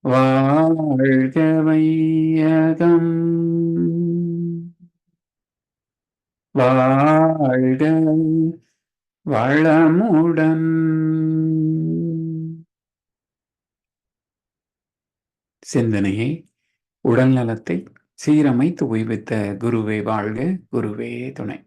வாழ்க வையகம் வாழ்க வளமுடன். சிந்தனையை உடல்நலத்தை சீரமைத்து உய்வித்த குருவே வாழ்க குருவே துணை.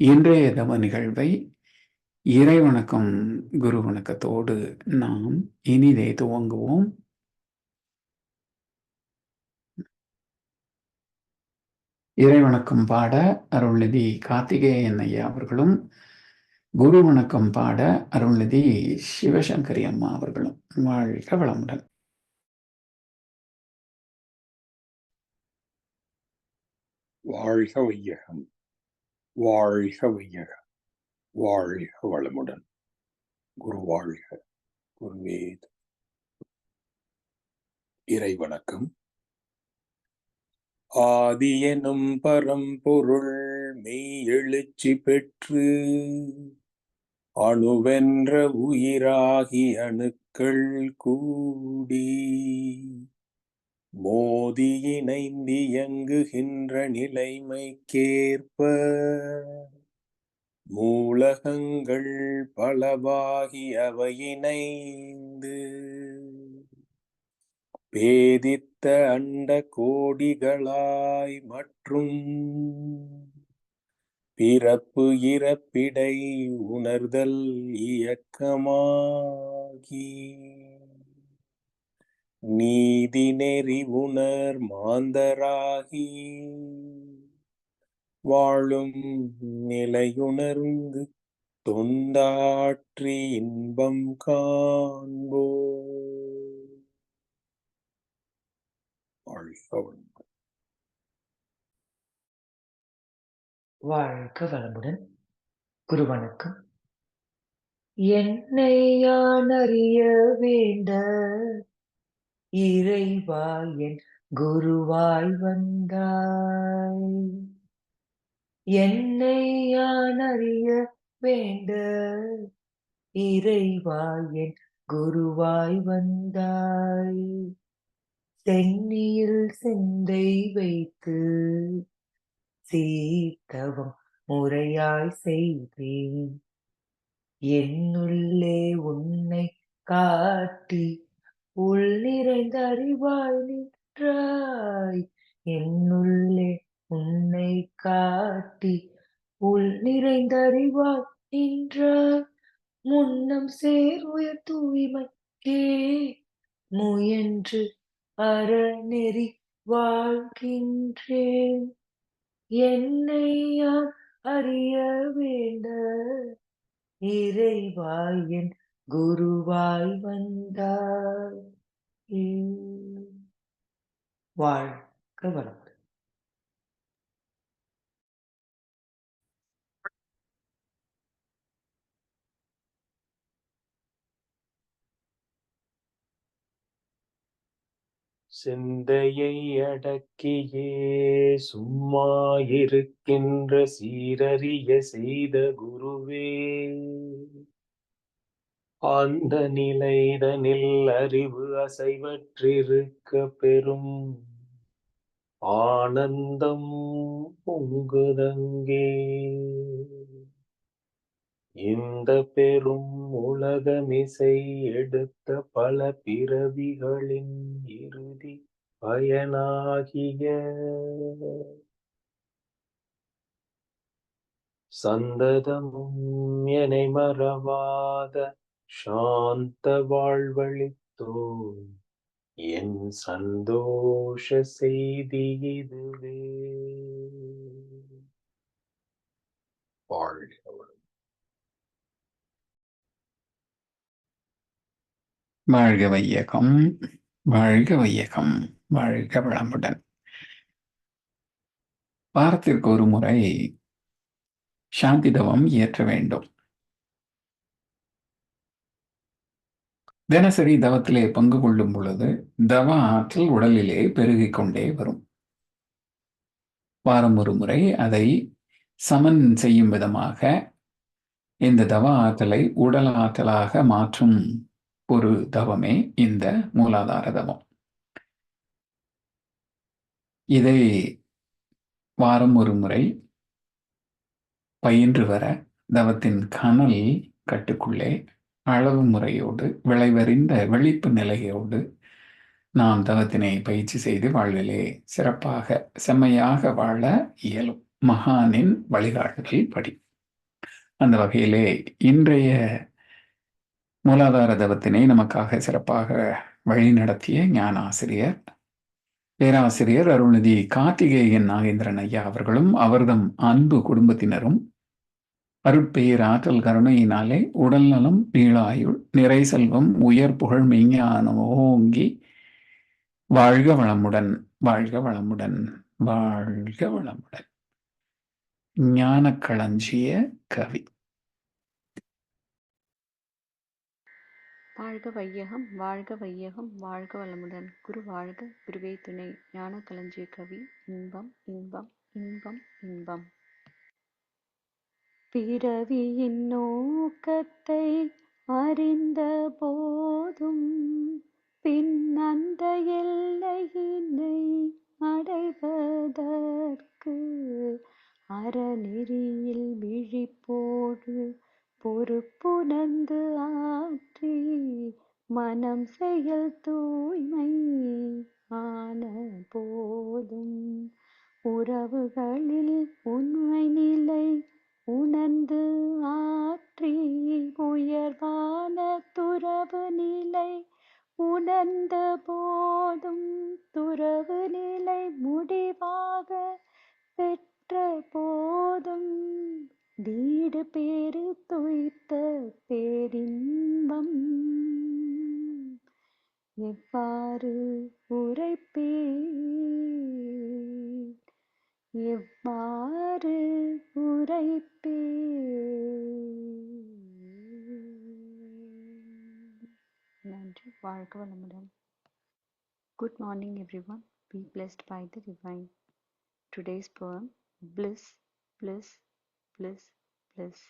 இன்றைய தவ நிகழ்வை இறை வணக்கம் குரு வணக்கத்தோடு நாம் இனிதே துவங்குவோம். இறை வணக்கம் பாட அருள்நிதி கார்த்திகேயன் ஐயா அவர்களும் குரு வணக்கம் பாட அருள்நிதி சிவசங்கரி அம்மா அவர்களும். வாழ்க வளமுடன். வாழ்க வையகம். வாழ்க வையக வாழ்க வளமுடன். குரு வாழ்க குருவேத் இறை வணக்கம் ஆதி எனும் பரம்பொருள் மெய் எழுச்சி பெற்று அணுவென்ற உயிராகி அணுக்கள் கூடி. போதியினைந்து இயங்குகின்ற நிலைமைக்கேற்ப மூலகங்கள் பலவாகி அவையினைந்து பேதித்த அண்ட கோடிகளாய் மற்றும் பிறப்பு இறப்பிடை உணர்தல் இயக்கமாகி நீதி நெறி உணர் மாந்தராகி. வாழும் நிலையுணர்ந்து தொண்டாற்றி இன்பம் காண்போ. வாழ்க வளமுடன். குரு வணக்கம் என்னை யான் அறிய வேண்ட இறைவாய் என் குருவாய் வந்தாய். என்னை யான் அறிய வேண்ட இறைவாய் என் குருவாய் வந்தாய். சென்னியில் செந்தை வைத்து சீத்தவம் முறையாய் செய்தேன். என்னுள்ளே உன்னை காட்டி உள் அறிவாய் நின்றாய். என்னுள்ளே உன்னை காட்டி உள் நிறைந்த அறிவாய் நின்றாய். முன்னம் சேர் உயர் தூய்மைக்கே முயன்று அறநெறி வாழ்கின்றேன். என்னை யார் அறிய வேண்ட? இறைவாய் குருவாய் வந்தாய். வாழ்க வளமுடன். சிந்தையை அடக்கியே சும்மா இருக்கின்ற சீரறிய செய்த குருவே. அந்த நிலைதனில் அறிவு அசைவற்றிருக்க பெறும். ஆனந்தம் பொங்குதங்கே. இந்த பெரும் உலகமிசை எடுத்த பல பிறவிகளின் இறுதி பயனாகிய. சந்ததமும் எனை மறவாத சாந்த வாழ்வழித்தோ என் சந்தோஷ செய்தி இதுவே. வாழ்க வாழ்க வையகம் வாழ்க வையகம் வாழ்க வளமுடன். வாரத்திற்கு ஒரு முறை சாந்தி தவம் இயற்ற வேண்டும். தினசரி தவத்திலே பங்கு கொள்ளும் பொழுது தவ ஆற்றல் உடலிலே பெருகிக் கொண்டே வரும். வாரம் ஒரு முறை அதை சமன் செய்யும் விதமாக இந்த தவ ஆற்றலை உடல் ஆற்றலாக மாற்றும் ஒரு தவமே இந்த மூலாதார தவம். இதை வாரம் ஒரு முறை பயின்று வர தவத்தின் கனல் கட்டுக்குள்ளே அளவு முறையோடு விளைவறிந்த விழிப்பு நிலையோடு நாம் தவத்தினை பயிற்சி செய்து வாழ்விலே சிறப்பாக செம்மையாக வாழ இயலும். மகானின் வழிகாட்டுதல் படி. அந்த வகையிலே இன்றைய மூலாதார தவத்தினை நமக்காக சிறப்பாக வழிநடத்திய ஞான ஆசிரியர் பேராசிரியர் அருள்நிதி கார்த்திகேயன் நாகேந்திரன் ஐயா அவர்களும் அவர்தம் அன்பு குடும்பத்தினரும் அருட்பெயர் ஆற்றல் கருணையினாலே உடல் நலம் நீளாயுள் நிறை செல்வம் உயர் புகழ் மெய்ஞானம் ஓங்கி வாழ்க வளமுடன் வாழ்க வளமுடன் வாழ்க வளமுடன். ஞான களஞ்சிய கவி. வாழ்க வையகம் வாழ்க வையகம் வாழ்க வளமுடன். குரு வாழ்க குருவே துணை. ஞான களஞ்சிய கவி. இன்பம் இன்பம் இன்பம் இன்பம். பிறவியின் நோக்கத்தை அறிந்த போதும் பின் அந்த எல்லையினை அடைவதற்கு அறநெறியில் விழிப்போடு பொறுப்புணர்ந்து ஆற்றி மனம் செயல் தூய்மை ஆன போதும். உறவுகளில் உண்மை நிலை உணர்ந்து ஆற்றி உயர்வான துறவு நிலை உணர்ந்த போதும் துறவு நிலை முடிவாக பெற்ற போதும். வீடு பேரு துய்த்த பேரின்பம். எவ்வாறு உரைப்பேன் எவ்வாறு உரைப்பேன் நன்றி வாழ்க வளமுடன் good morning everyone be blessed by the divine today's poem bliss bliss bliss bliss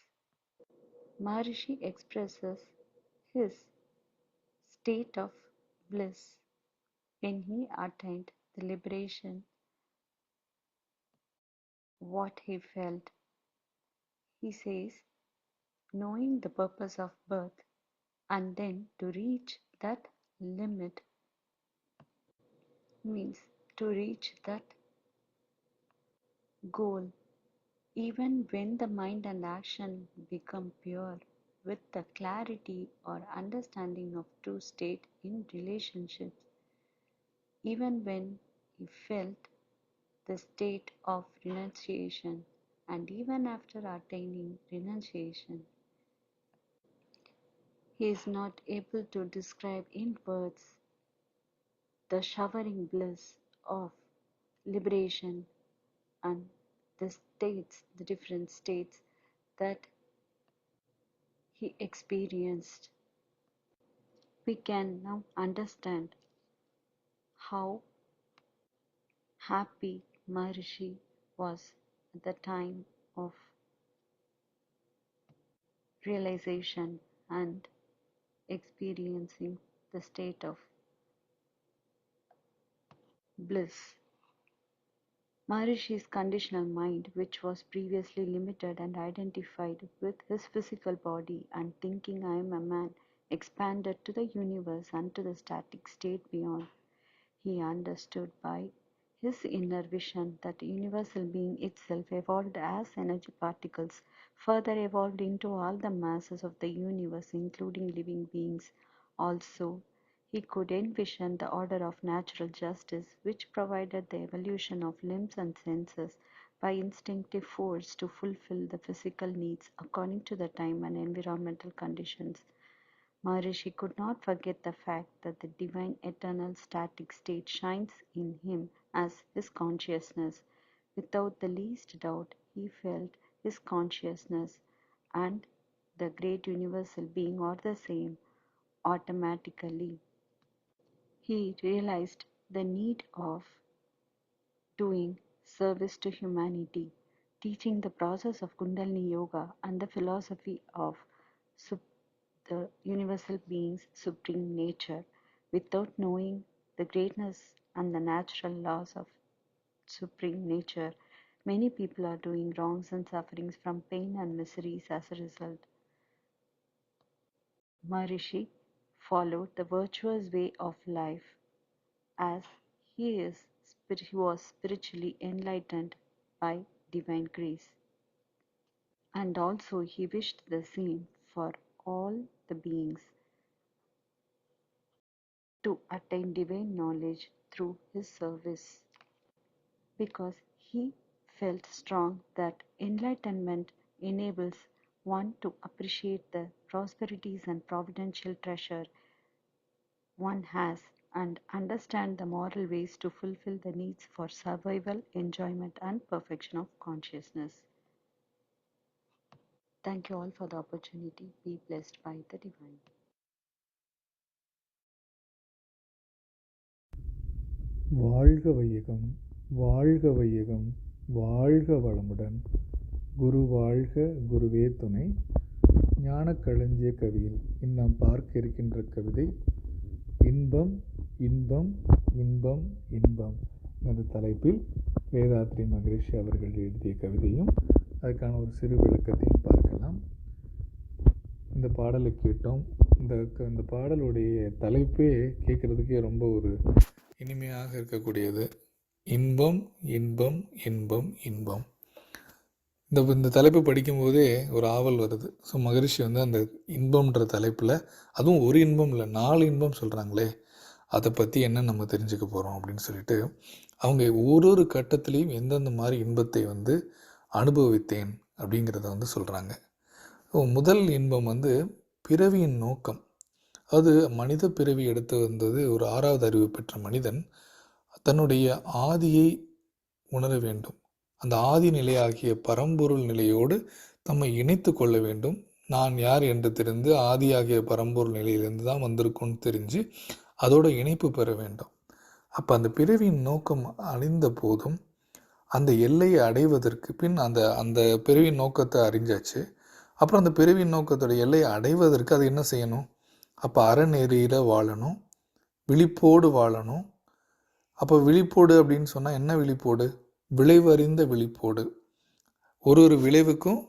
Maharishi expresses his state of bliss when he attained the liberation, what he felt. He says, knowing the purpose of birth and then to reach that limit means to reach that goal even when the mind and action become pure with the clarity or understanding of true state in relationships, even when he felt the state of renunciation, and even after attaining renunciation, he is not able to describe in words the showering bliss of liberation and the states, the different states that he experienced. We can now understand how happy Maharishi was at the time of realization and experiencing the state of bliss. Maharishi's conditional mind, which was previously limited and identified with his physical body and thinking I am a man, expanded to the universe and to the static state beyond. He understood by his inner vision that universal being itself evolved as energy particles, further evolved into all the masses of the universe, including living beings. Also, he could envision the order of natural justice, which provided the evolution of limbs and senses, by instinctive force to fulfill the physical needs according to the time and environmental conditions. Maharishi could not forget the fact that the divine eternal static state shines in him as his consciousness. Without the least doubt, he felt his consciousness and the great universal being are the same automatically. He realized the need of doing service to humanity, teaching the process of Kundalini Yoga and the philosophy of the universal being's supreme nature without knowing the greatness and the natural laws of supreme nature. Many people are doing wrongs and sufferings from pain and miseries as a result. Maharishi followed the virtuous way of life as he is he was spiritually enlightened by divine grace. And also he wished the same for all the beings to attain divine knowledge through his service because he felt strong that enlightenment enables one to appreciate the prosperities and providential treasure one has and understand the moral ways to fulfill the needs for survival, enjoyment, and perfection of consciousness. Thank you all for the opportunity. Be blessed by the divine. வாழ்க வையகம் வாழ்க வையகம் வாழ்க வளமுடன் குரு வாழ்க குருவே துணை ஞானக்களஞ்சிய கவியில் இன்னும் பார்க்க இருக்கின்ற கவிதை இன்பம் இன்பம் இன்பம் இன்பம் என்ற தலைப்பில் வேதாத்ரி மகரிஷி அவர்கள் எழுதிய கவிதையும் அதுக்கான ஒரு சிறு விளக்கத்தையும் பார்க்கலாம் இந்த பாடலை கேட்டோம். இந்த க- இந்த பாடலுடைய தலைப்பே கேட்குறதுக்கே ரொம்ப ஒரு இனிமையாக இருக்கக்கூடியது. இன்பம் இன்பம் இன்பம் இன்பம். இந்த இந்த தலைப்பு படிக்கும்போதே ஒரு ஆவல் வருது. ஸோ மகரிஷி வந்து அந்த இன்பம்ன்ற தலைப்பில் அதுவும் ஒரு இன்பம் இல்லை நாலு இன்பம் சொல்கிறாங்களே அதை பற்றி என்ன நம்ம தெரிஞ்சுக்க போகிறோம் அப்படின்னு சொல்லிட்டு அவங்க ஒரு ஒரு கட்டத்துலேயும் எந்தெந்த மாதிரி இன்பத்தை வந்து அனுபவித்தேன் அப்படிங்கிறத வந்து சொல்கிறாங்க முதல் இன்பம் வந்து பிறவியின் நோக்கம். அது மனித பிறவி எடுத்து வந்தது ஒரு ஆறாவது அறிவு பெற்ற மனிதன் தன்னுடைய ஆதியை உணர வேண்டும். அந்த ஆதி நிலையாகிய பரம்பொருள் நிலையோடு தம்மை இணைத்து கொள்ள வேண்டும். நான் யார் என்று தெரிந்து ஆதியாகிய பரம்பொருள் நிலையிலிருந்து தான் வந்திருக்கோன்னு தெரிஞ்சு அதோட இணைப்பு பெற வேண்டும். அப்போ அந்த பிறவியின் நோக்கம் அழிந்த போதும் அந்த எல்லையை அடைவதற்கு பின் அந்த அந்த பிறவியின் நோக்கத்தை அறிஞ்சாச்சு. அப்புறம் அந்த பிறவியின் நோக்கத்தோட எல்லையை அடைவதற்கு அது என்ன செய்யணும்? அப்போ அறநெறியில் வாழணும். விழிப்போடு வாழணும். அப்போ விழிப்போடு அப்படின்னு சொன்னால் என்ன விழிப்போடு? விளைவறிந்த விழிப்போடு. ஒரு ஒரு விளைவுக்கும்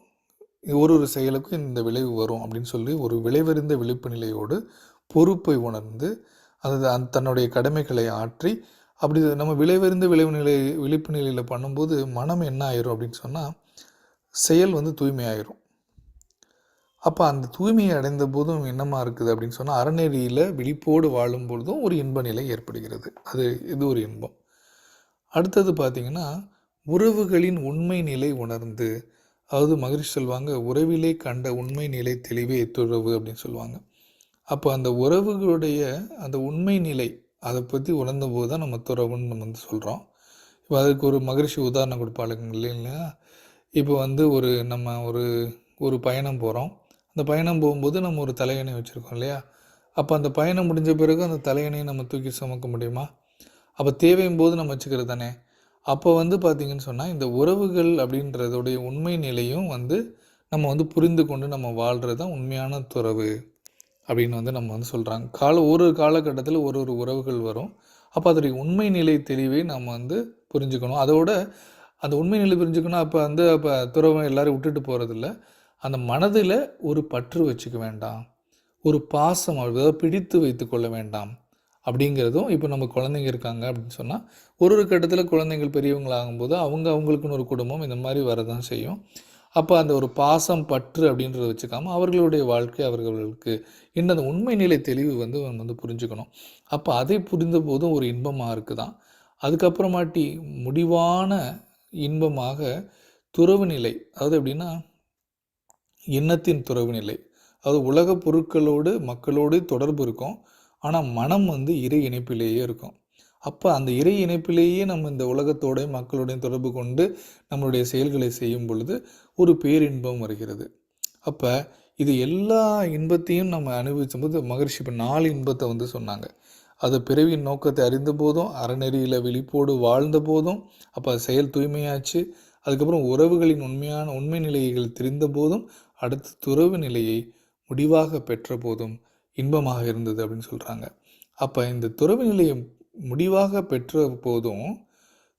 ஒரு ஒரு செயலுக்கும் இந்த விளைவு வரும் அப்படின்னு சொல்லி ஒரு விளைவறிந்த விழிப்பு நிலையோடு பொறுப்பை உணர்ந்து அது தன்னுடைய கடமைகளை ஆற்றி அப்படி நம்ம விளைவறிந்த விளைவு நிலை விழிப்பு நிலையில் பண்ணும்போது மனம் என்ன ஆயிரும் அப்படின்னு சொன்னால் செயல் வந்து தூய்மையாயிரும். அப்போ அந்த தூய்மையை அடைந்த போதும் என்னமா இருக்குது அப்படின்னு சொன்னால் அறநெறியில் விழிப்போடு வாழும் பொழுதும் ஒரு இன்ப நிலை ஏற்படுகிறது. அது இது ஒரு இன்பம். அடுத்தது பார்த்தீங்கன்னா உறவுகளின் உண்மை நிலை உணர்ந்து அதாவது மகிழ்ச்சி சொல்லுவாங்க உறவிலே கண்ட உண்மை நிலை தெளிவே துறவு அப்படின்னு சொல்லுவாங்க அப்போ அந்த உறவுகளுடைய அந்த உண்மை நிலை அதை பற்றி உணர்ந்த போது தான் நம்ம துறவுன்னு நம்ம வந்து சொல்கிறோம் இப்போ அதுக்கு ஒரு மகிழ்ச்சி உதாரணம் கொடுப்பாளுங்க இல்லைங்களா? இப்போ வந்து ஒரு நம்ம ஒரு ஒரு பயணம் போகிறோம் அந்த பயணம் போகும்போது நம்ம ஒரு தலையணை வச்சுருக்கோம் இல்லையா? அப்போ அந்த பயணம் முடிஞ்ச பிறகு அந்த தலையணையை நம்ம தூக்கி சுமக்க முடியுமா? அப்போ தேவையும் போது நம்ம வச்சுக்கிறது தானே? அப்போ வந்து பார்த்திங்கன்னு சொன்னால் இந்த உறவுகள் அப்படின்றதோடைய உண்மை நிலையும் வந்து நம்ம வந்து புரிந்து கொண்டு நம்ம வாழ்கிறது தான் உண்மையான துறவு. அப்படின்னு வந்து நம்ம வந்து சொல்கிறாங்க கால ஒரு ஒரு காலகட்டத்தில் ஒரு ஒரு உறவுகள் வரும். அப்போ அதோடைய உண்மை நிலை தெளிவை நம்ம வந்து புரிஞ்சுக்கணும். அதோட அந்த உண்மை நிலை புரிஞ்சுக்கணும். அப்போ வந்து அப்போ துறவை எல்லோரும் விட்டுட்டு போகிறதில்ல அந்த மனதில் ஒரு பற்று வச்சுக்க வேண்டாம். ஒரு பாசம் அதாவது பிடித்து வைத்து கொள்ள வேண்டாம். அப்படிங்கிறதும் இப்போ நம்ம குழந்தைங்க இருக்காங்க அப்படின்னு சொன்னால் ஒரு ஒரு கட்டத்தில் குழந்தைங்கள் பெரியவங்களாகும்போது அவங்க அவங்களுக்குன்னு ஒரு குடும்பம் இந்த மாதிரி வரதான் செய்யும். அப்போ அந்த ஒரு பாசம் பற்று அப்படின்றத வச்சுக்காம அவர்களுடைய வாழ்க்கை அவர்களுக்கு என்ன அந்த உண்மை நிலை தெளிவு வந்து நம்ம வந்து புரிஞ்சுக்கணும். அப்போ அதை புரிந்த போதும் ஒரு இன்பமாக இருக்குதான். அதுக்கப்புறமாட்டி முடிவான இன்பமாக துறவு நிலை அதாவது எப்படின்னா எண்ணத்தின் துறவு நிலை அதாவது உலக பொருட்களோடு மக்களோடு தொடர்பு இருக்கும். ஆனால் மனம் வந்து இறை இணைப்பிலேயே இருக்கும். அப்போ அந்த இறை இணைப்பிலேயே நம்ம இந்த உலகத்தோடையும் மக்களோடையும் தொடர்பு கொண்டு நம்மளுடைய செயல்களை செய்யும் பொழுது ஒரு பேரின்பம் வருகிறது. அப்போ இது எல்லா இன்பத்தையும் நம்ம அனுபவிச்சும் போது மகரிஷி இப்போ நாலு இன்பத்தை வந்து சொன்னாங்க. அது பிறவியின் நோக்கத்தை அறிந்த போதும் அறநெறியில் விழிப்போடு வாழ்ந்த போதும் அப்போ அது செயல் தூய்மையாச்சு அதுக்கப்புறம் உறவுகளின் உண்மையான உண்மை நிலைகள் தெரிந்த போதும் அடுத்து துறவு நிலையை முடிவாக பெற்ற போதும் இன்பமாக இருந்தது அப்படின்னு சொல்கிறாங்க அப்போ இந்த துறவு நிலையை முடிவாக பெற்ற போதும்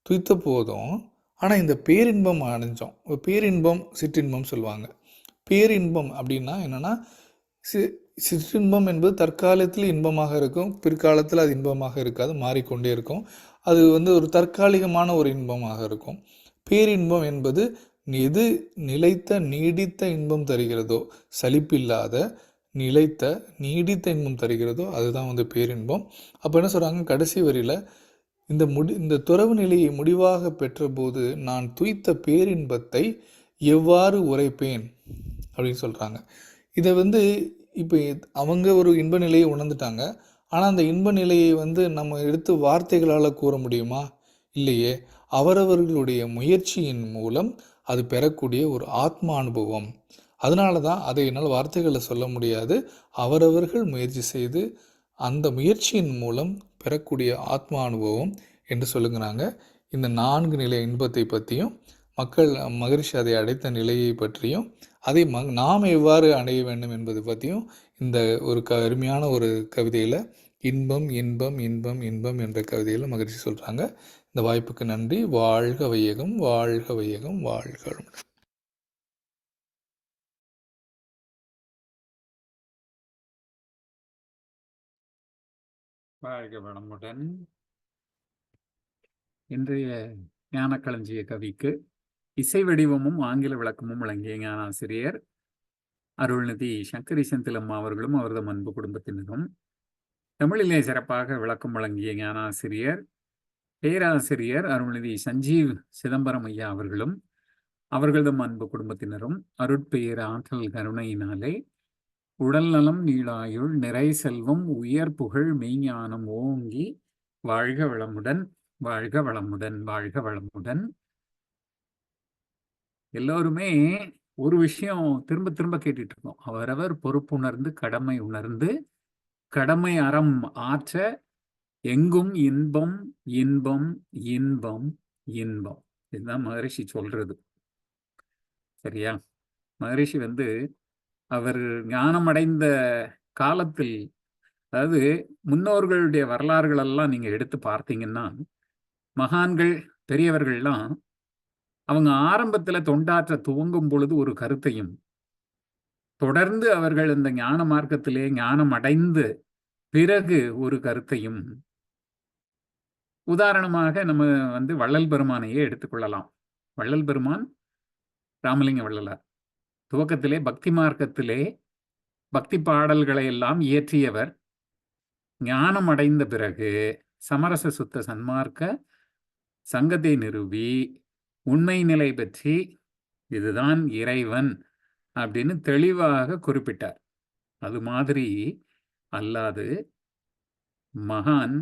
துய்த்த போதும். ஆனால் இந்த பேரின்பம் அடைஞ்சோம். பேரின்பம் சிற்றின்பம் சொல்லுவாங்க. பேரின்பம் அப்படின்னா என்னென்னா சி சிற்றின்பம் என்பது தற்காலத்தில் இன்பமாக இருக்கும் பிற்காலத்தில் அது இன்பமாக இருக்காது மாறிக்கொண்டே இருக்கும். அது வந்து ஒரு தற்காலிகமான ஒரு இன்பமாக இருக்கும். பேரின்பம் என்பது எது நிலைத்த நீடித்த இன்பம் தருகிறதோ சலிப்பில்லாத நிலைத்த நீடித்த இன்பம் தருகிறதோ அதுதான் வந்து பேரின்பம். அப்போ என்ன சொல்கிறாங்க கடைசி வரியில் இந்த முடி இந்த துறவு நிலையை முடிவாக பெற்றபோது நான் துய்த்த பேரின்பத்தை எவ்வாறு உரைப்பேன்? அப்படின்னு சொல்கிறாங்க இதை வந்து இப்போ அவங்க ஒரு இன்ப நிலையை உணர்ந்துட்டாங்க. ஆனால் அந்த இன்ப நிலையை வந்து நம்ம எடுத்து வார்த்தைகளால் கூற முடியுமா? இல்லையே. அவரவர்களுடைய முயற்சியின் மூலம் அது பெறக்கூடிய ஒரு ஆத்ம அனுபவம் அதனால தான் அதை என்னால் வார்த்தைகளை சொல்ல முடியாது. அவரவர்கள் முயற்சி செய்து அந்த முயற்சியின் மூலம் பெறக்கூடிய ஆத்ம அனுபவம் என்று சொல்லுங்கிறாங்க இந்த நான்கு நிலை இன்பத்தை பற்றியும் மக்கள் மகிழ்ச்சி அதை அடைத்த நிலையை பற்றியும் அதை ம நாம் எவ்வாறு அடைய வேண்டும் என்பது பற்றியும் இந்த ஒரு க அருமையான ஒரு கவிதையில் இன்பம் இன்பம் இன்பம் இன்பம் என்ற கவிதையில் மகிழ்ச்சி சொல்கிறாங்க இந்த வாய்ப்புக்கு நன்றி. வாழ்க வையகம் வாழ்க வையகம் வாழ்க வாழ்க வளமுடன் இன்றைய ஞானக்களஞ்சிய கவிக்கு இசை வடிவமும் ஆங்கில விளக்கமும் வழங்கிய ஞானாசிரியர் அருள்நிதி சங்கரி செந்திலம்மா அவர்களும் அவரது அன்பு குடும்பத்தினரும் தமிழிலே சிறப்பாக விளக்கம் வழங்கிய ஞானாசிரியர் பேராசிரியர் அருள்நிதி சஞ்சீவ் சிதம்பரம் ஐயா அவர்களும் அவர்களதும் அன்பு குடும்பத்தினரும் அருட்பெயர் ஆற்றல் கருணையினாலே உடல் நலம் நீளாயுள் நிறை செல்வம் உயர் புகழ் மெய்ஞானம் ஓங்கி வாழ்க வளமுடன் வாழ்க வளமுடன் வாழ்க வளமுடன். எல்லோருமே ஒரு விஷயம் திரும்ப திரும்ப கேட்டுட்டு இருக்கோம் அவரவர் பொறுப்புணர்ந்து கடமை உணர்ந்து கடமை அறம் ஆற்ற எங்கும் இன்பம் இன்பம் இன்பம் இன்பம். இதுதான் மகரிஷி சொல்றது. சரியா? மகரிஷி வந்து அவர் ஞானமடைந்த காலத்தில் அதாவது முன்னோர்களுடைய வரலாறுகள் எல்லாம் நீங்க எடுத்து பார்த்தீங்கன்னா மகான்கள் பெரியவர்கள்லாம் அவங்க ஆரம்பத்துல தொண்டாற்ற துவங்கும் பொழுது ஒரு கருத்தையும் தொடர்ந்து அவர்கள் இந்த ஞான மார்க்கத்திலே ஞானம் அடைந்து பிறகு ஒரு கருத்தையும் உதாரணமாக நம்ம வந்து வள்ளல் பெருமானையே எடுத்துக்கொள்ளலாம். வள்ளல் பெருமான் ராமலிங்க வள்ளலார். துவக்கத்திலே பக்தி மார்க்கத்திலே பக்தி பாடல்களை எல்லாம் இயற்றியவர். ஞானம் அடைந்த பிறகு சமரச சுத்த சன்மார்க்க சங்கத்தை நிறுவி உண்மை நிலை பற்றி இதுதான் இறைவன் அப்படின்னு தெளிவாக குறிப்பிட்டார். அது மாதிரி அல்லாது மகான்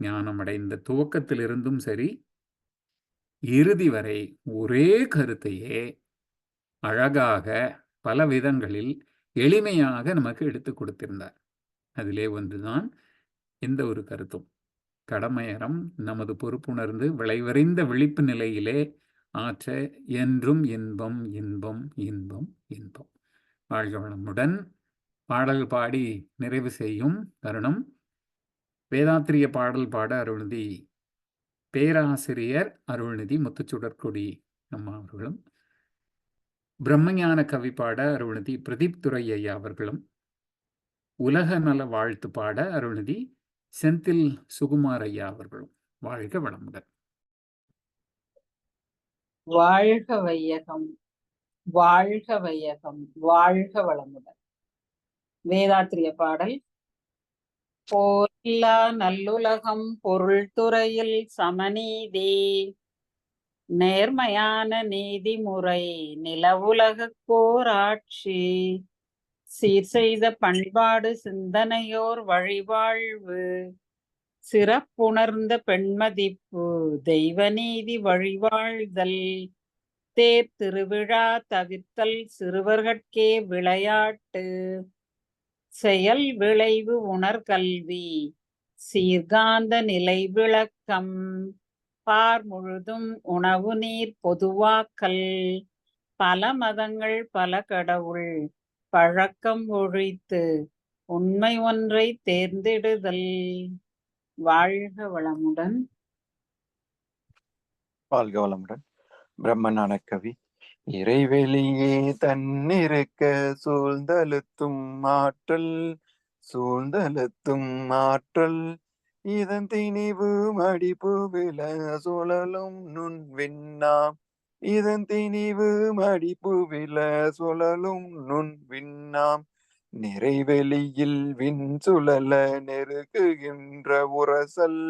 ஞானமடைந்த துவக்கத்திலிருந்தும் சரி இறுதி வரை ஒரே கருத்தையே அழகாக பல விதங்களில் எளிமையாக நமக்கு எடுத்து கொடுத்திருந்தார். அதிலே ஒன்றுதான் எந்த ஒரு கருத்தும். கடமையறம் நமது பொறுப்புணர்ந்து விளைவறிந்த விழிப்பு நிலையிலே ஆற்ற என்றும் இன்பம் இன்பம் இன்பம் இன்பம். வாழ்க வளமுடன். பாடல் பாடி நிறைவு செய்யும் தருணம். வேதாத்திரிய பாடல் பாட அருள்நிதி பேராசிரியர் அருள்நிதி முத்துச்சுடற்கொடி அம்மா அவர்களும் பிரம்மஞான கவி பாட அருள்நிதி பிரதீப் துரை ஐயா அவர்களும் உலக நல வாழ்த்து பாட அருள்நிதி செந்தில் சுகுமார் ஐயா அவர்களும். வாழ்க வளமுடன். வாழ்க வையகம் வாழ்க வையகம் வாழ்க வளமுடன். வேதாத்திரிய பாடல் போரில்லா நல்லுலகம் பொருள் துறையில் சமநீதி நேர்மையான நீதிமுறை நிலவுலகக்கோர் ஆட்சி சீர் செய்த பண்பாடு சிந்தனையோர் வழிவாழ்வு சிறப்புணர்ந்த பெண்மதிப்பு தெய்வநீதி வழிவாழ்தல் தேர் திருவிழா தவிர்த்தல் சிறுவர்கட்கே விளையாட்டு செயல் விளைவு உணர்கல்வி சீர்காந்த நிலை விளக்கம் பார் முழுதும் உணவு நீர் பொதுவாக்கல். பல மதங்கள் பல கடவுள். பழக்கம் ஒழித்து உண்மை ஒன்றை தேர்ந்தெடுதல். வாழ்க வளமுடன். வாழ்க வளமுடன். பிரம்மஞான கவி இறைவெளியே தன்னிருக்க சூழ்ந்தழுத்தும் ஆற்றல். சூழ்ந்தழுத்தும் ஆற்றல். இதன் திணிவு மடிப்பு வில சுழலும் நுண் விண்ணா. இதன் திணிவு மடிப்பு வில சுழலும் நுண் விண்ணாம் நிறைவெளியில் விண் சுழல நெருக்குகின்ற உரசல்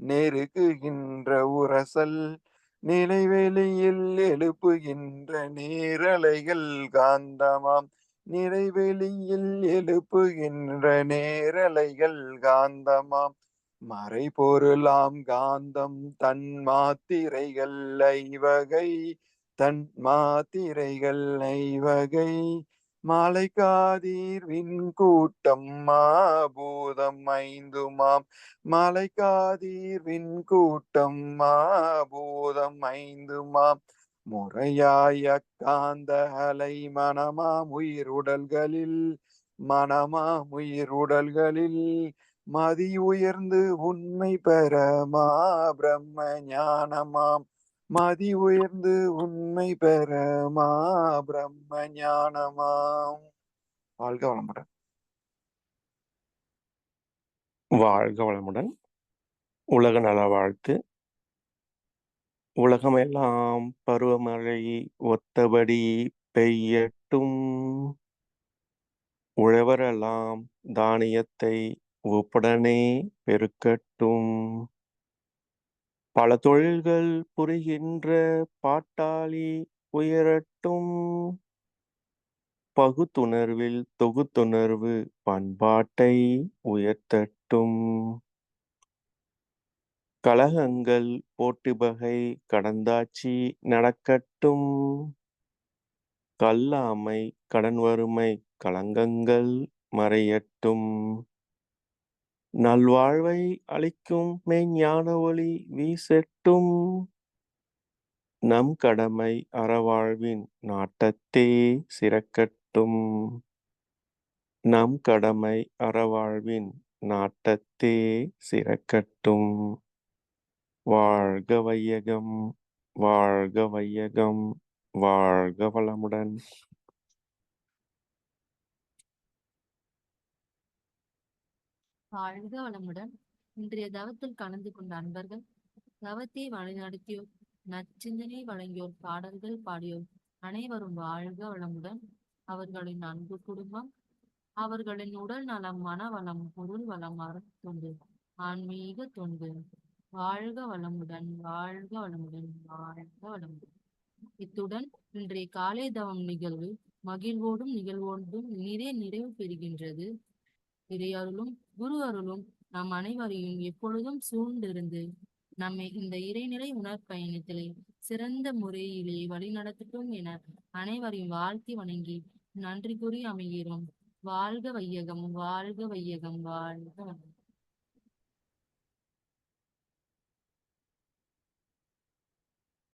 நெருக்குகின்ற உரசல். நிலைவெளியில் எழுப்புகின்ற நேரலைகள் காந்தமாம். நிறைவெளியில் எழுப்புகின்ற நேரலைகள் காந்தமாம். மறை பொருளாம் காந்தம் தன் மாத்திரைகள் ஐவகை தன் மாத்திரைகள் ஐவகை. மாலை காதீர் விண்கூட்டம் மாபூதம் ஐந்துமாம். மாலை காதீர் விண்கூட்டம் மாபூதம் ஐந்துமாம். முறையாய காந்த அலை மனமாம் உயிருடல்களில் மனமாம் உயிருடல்களில் மதி உயர்ந்து உண்மை பெறமா பிரம்ம ஞானமாம். மதி உயர்ந்து உண்மை பெறமா பிரம்ம ஞானமாம். வாழ்க வளமுடன். வாழ்க வளமுடன். உலக நல வாழ்த்து. உலகமெல்லாம் பருவமழை ஒத்தபடி பெய்யட்டும். உழவரெல்லாம் தானியத்தை உப்புடனே பெருக்கட்டும். பல தொழில்கள் புரிகின்ற பாட்டாளி உயரட்டும். பகுத்துணர்வில் தொகுத்துணர்வு பண்பாட்டை உயர்த்தட்டும். கலகங்கள் போட்டிபகை கடந்தாட்சி நடக்கட்டும். கல்லாமை கடன் வறுமை களங்கங்கள் மறையட்டும். நல்வாழ்வை அளிக்கும் மெய்ஞான ஒளி வீசட்டும். நம் கடமை அறவாழ்வின் நாட்டத்தே சிறக்கட்டும். நம் கடமை அறவாழ்வின் நாட்டத்தே சிறக்கட்டும். வாழ்க வையகம் வாழ்க வையகம் வாழ்க வளமுடன். வாழ்க வளமுடன் இன்றைய தவத்தில் கலந்து கொண்ட அன்பர்கள் தவத்தை வழிநடத்தியோர் நச்சிந்தனை வழங்கியோர் பாடல்கள் பாடியோர் அனைவரும் வாழ்க வளமுடன் அவர்களின் அன்பு குடும்பம் அவர்களின் உடல் நலம் மன வளம் பொருள் வளம் தொண்டு ஆன்மீக தொண்டு. வாழ்க வளமுடன் வாழ்க வளமுடன் வாழ்க வளமுடன். இத்துடன் இன்றைய காலை தவம் நிகழ்வு மகிழ்வோடும் நிகழ்வோடும் நிறைய நிறைவு பெறுகின்றது. இறையருளும் குரு அருளும் நம் அனைவரையும் எப்பொழுதும் சூழ்ந்திருந்து நம்மை இந்த இறைநிலை உணர்பயணத்திலே சிறந்த முறையிலே வழிநடத்தட்டும் என அனைவரையும் வாழ்த்தி வணங்கி நன்றி கூறி அமைகிறோம். வாழ்க வையகம் வாழ்க வையகம் வாழ்க